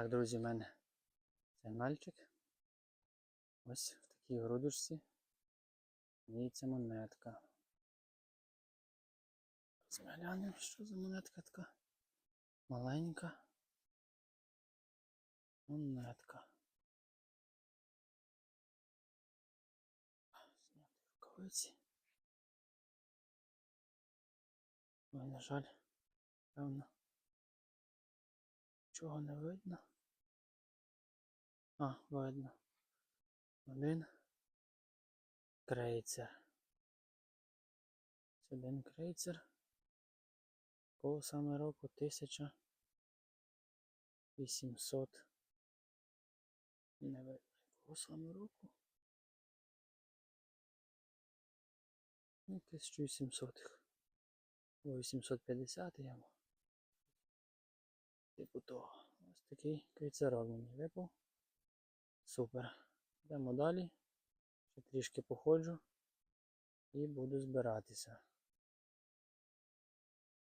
Так, друзі, в мене це мальчик. Ось в такій грудочці. Дивіться монетка. Ми що за монетка така. Маленька. Монетка. Зняти рукавиці. Ой, на жаль, певно. Чого не видно? А, видно. Один крейцер. Це один крейцер. По саме року 1800. Не видно, якого саме року. Ну, 1800. О, 850 йому. Типу того. Ось такий квіцерок мені випав. Супер. Йдемо далі. Ще трішки походжу і буду збиратися.